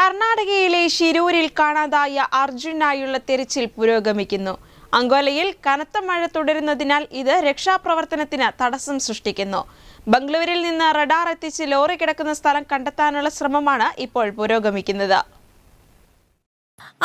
കർണാടകയിലെ ശിരൂരിൽ കാണാതായ അർജുനായുള്ള തെരച്ചിൽ പുരോഗമിക്കുന്നു. അങ്കോലയിൽ കനത്ത മഴ തുടരുന്നതിനാൽ ഇത് രക്ഷാപ്രവർത്തനത്തിന് തടസ്സം സൃഷ്ടിക്കുന്നു. ബംഗളൂരിൽ നിന്ന് റഡാർ എത്തിച്ച് ലോറി കിടക്കുന്ന സ്ഥലം കണ്ടെത്താനുള്ള ശ്രമമാണ് ഇപ്പോൾ പുരോഗമിക്കുന്നത്.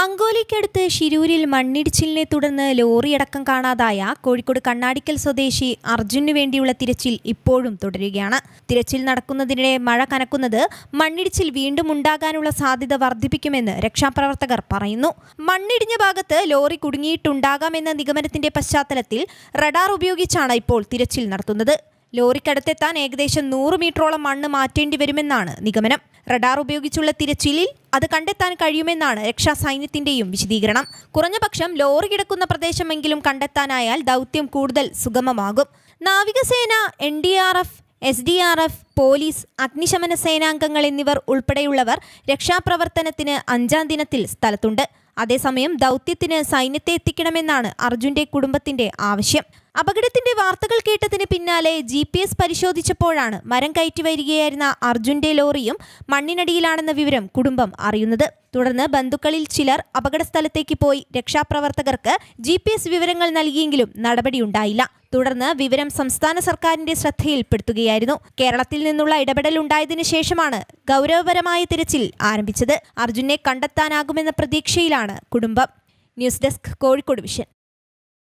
അങ്കോലയ്ക്കടുത്ത് ശിരൂരിൽ മണ്ണിടിച്ചിലിനെ തുടർന്ന് ലോറിയടക്കം കാണാതായ കോഴിക്കോട് കണ്ണാടിക്കൽ സ്വദേശി അർജുനു വേണ്ടിയുള്ള തിരച്ചിൽ ഇപ്പോഴും തുടരുകയാണ്. തിരച്ചിൽ നടക്കുന്നതിനിടെ മഴ കനക്കുന്നത് മണ്ണിടിച്ചിൽ വീണ്ടും ഉണ്ടാകാനുള്ള സാധ്യത വർദ്ധിപ്പിക്കുമെന്ന് രക്ഷാപ്രവർത്തകർ പറയുന്നു. മണ്ണിടിഞ്ഞ ഭാഗത്ത് ലോറി കുടുങ്ങിയിട്ടുണ്ടാകാമെന്ന നിഗമനത്തിന്റെ പശ്ചാത്തലത്തിൽ റഡാർ ഉപയോഗിച്ചാണ് ഇപ്പോൾ തിരച്ചിൽ നടത്തുന്നത്. ലോറിക്കടുത്തെത്താൻ ഏകദേശം നൂറ് മീറ്ററോളം മണ്ണ് മാറ്റേണ്ടി വരുമെന്നാണ് നിഗമനം. റഡാർ ഉപയോഗിച്ചുള്ള തിരച്ചിലിൽ അത് കണ്ടെത്താൻ കഴിയുമെന്നാണ് രക്ഷാസൈന്യത്തിന്റെയും വിശദീകരണം. കുറഞ്ഞപക്ഷം ലോറി കിടക്കുന്ന പ്രദേശമെങ്കിലും കണ്ടെത്താനായാൽ ദൗത്യം കൂടുതൽ സുഗമമാകും. നാവികസേന N D R F S D R F police അഗ്നിശമന സേനാംഗങ്ങൾ എന്നിവർ ഉൾപ്പെടെയുള്ളവർ രക്ഷാപ്രവർത്തനത്തിന് അഞ്ചാം ദിനത്തിൽ സ്ഥലത്തുണ്ട്. അതേസമയം ദൗത്യത്തിന് സൈന്യത്തെ എത്തിക്കണമെന്നാണ് അർജുന്റെ കുടുംബത്തിന്റെ ആവശ്യം. അപകടത്തിന്റെ വാർത്തകൾ കേട്ടതിന് പിന്നാലെ ജി പി എസ് പരിശോധിച്ചപ്പോഴാണ് മരം കയറ്റി വരികയായിരുന്ന അർജുന്റെ ലോറിയും മണ്ണിനടിയിലാണെന്ന വിവരം കുടുംബം അറിയുന്നത്. തുടർന്ന് ബന്ധുക്കളിൽ ചിലർ അപകടസ്ഥലത്തേക്ക് പോയി രക്ഷാപ്രവർത്തകർക്ക് ജി പി എസ് വിവരങ്ങൾ നൽകിയെങ്കിലും നടപടിയുണ്ടായില്ല തുടർന്ന് വിവരം സംസ്ഥാന സർക്കാരിന്റെ ശ്രദ്ധയിൽപ്പെടുത്തുകയായിരുന്നു. കേരളത്തിൽ നിന്നുള്ള ഇടപെടൽ ഉണ്ടായതിനു ശേഷമാണ് ഗൗരവപരമായ തിരച്ചിൽ ആരംഭിച്ചത്. അർജുനെ കണ്ടെത്താനാകുമെന്ന പ്രതീക്ഷയിലാണ് കുടുംബം. News desk Kozhikode vision.